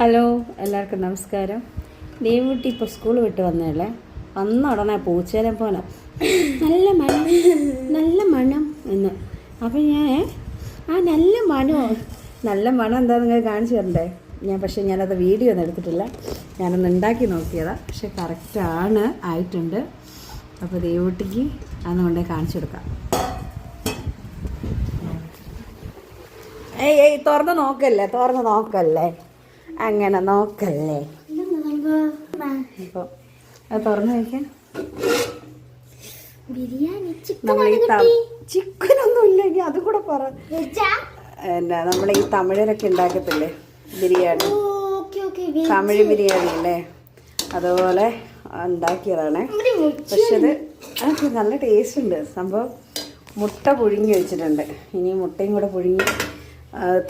Hello എല്ലാവർക്കും നമസ്കാരം. ദേവുട്ടി ഇപ്പോൾ സ്കൂൾ വിട്ട് വന്നതല്ലേ? വന്ന ഉടനെ പൂച്ചേനെ പോലെ. നല്ല മണം നല്ല മണം എന്ന്. അപ്പം ഞാൻ ആ നല്ല മണോ? നല്ല മണം എന്താ നിങ്ങൾ കാണിച്ചു തരണ്ടേ? ഞാൻ പക്ഷേ ഞാനത് വീഡിയോ ഒന്നും എടുത്തിട്ടില്ല. ഞാനൊന്ന് ഉണ്ടാക്കി നോക്കിയതാണ് പക്ഷെ കറക്റ്റാണ് ആയിട്ടുണ്ട്. അപ്പോൾ ദേവുട്ടിക്ക് അന്ന് കൊണ്ടേ കാണിച്ചു കൊടുക്കാം. ഏയ് ഏയ് തുറന്ന് നോക്കല്ലേ തുറന്ന് നോക്കല്ലേ? അങ്ങനെ നോക്കല്ലേ? അപ്പോൾ അത് തുറന്നു വയ്ക്കാൻ ബിരിയാണി നമ്മൾ ഈ ചിക്കനൊന്നും ഇല്ലെങ്കിൽ അത് കൂടെ പറ. എന്നാ നമ്മളെ ഈ തമിഴരൊക്കെ ഉണ്ടാക്കത്തില്ലേ ബിരിയാണി? തമിഴ് ബിരിയാണി അല്ലേ? അതുപോലെ ഉണ്ടാക്കിയതാണ്. പക്ഷെ അത് അത് നല്ല ടേസ്റ്റ് ഉണ്ട്. സംഭവം മുട്ട പുഴുങ്ങി വെച്ചിട്ടുണ്ട്. ഇനി മുട്ടയും കൂടെ പുഴുങ്ങി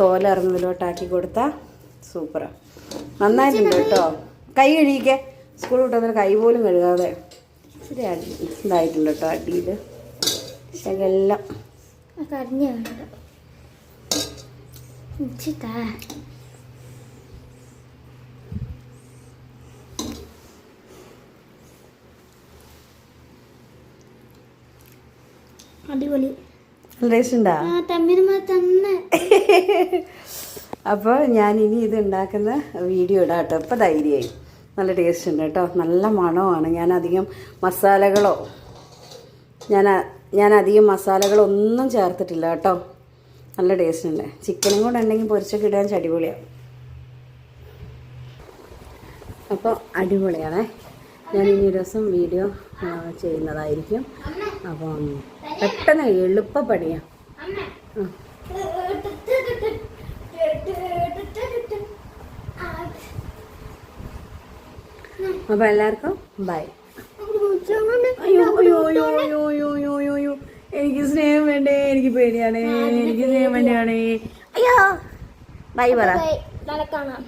തോലറിഞ്ഞതിലോട്ടാക്കി കൊടുത്താൽ സൂപ്പറാണ് നന്നായിട്ടുണ്ട് കേട്ടോ. കൈ കഴുകിക്കേ. സ്കൂൾ വിട്ടുന്നതിന് കൈ പോലും കഴുകാതെ ഇച്ചിരി ഇതായിട്ടുണ്ട് കേട്ടോ അടിയിൽ ശകെല്ലാം അടിപൊളി. നല്ല ടേസ്റ്റ് ഉണ്ടോ? തമ്മിൽ തന്നെ. അപ്പോൾ ഞാൻ ഇനി ഇത് ഉണ്ടാക്കുന്ന വീഡിയോ ഇടാം കേട്ടോ ഇപ്പോൾ ധൈര്യമായി. നല്ല ടേസ്റ്റ് ഉണ്ട് കേട്ടോ. നല്ല മണമാണ്. ഞാൻ അധികം മസാലകളോ ഞാൻ ഞാൻ അധികം മസാലകളൊന്നും ചേർത്തിട്ടില്ല കേട്ടോ. നല്ല ടേസ്റ്റ് ഉണ്ട്. ചിക്കനും കൂടെ ഉണ്ടെങ്കിൽ പൊരിച്ചൊക്കെ ഇടാൻ അടിപൊളിയാണ് അപ്പോൾ അടിപൊളിയാണേ. ഞാൻ ഇനി ഒരു ദിവസം വീഡിയോ ചെയ്യുന്നതായിരിക്കും. അപ്പം പെട്ടെന്ന് എളുപ്പപ്പണിയാണ് ആ. അപ്പോൾ എല്ലാവർക്കും ബൈ എനിക്ക് സ്നേഹം വേണ്ടേ എനിക്ക് പേടിയാണേ എനിക്ക് സ്നേഹം വേണ്ടിയാണേ അയ്യോ ബൈ പറ കാണാം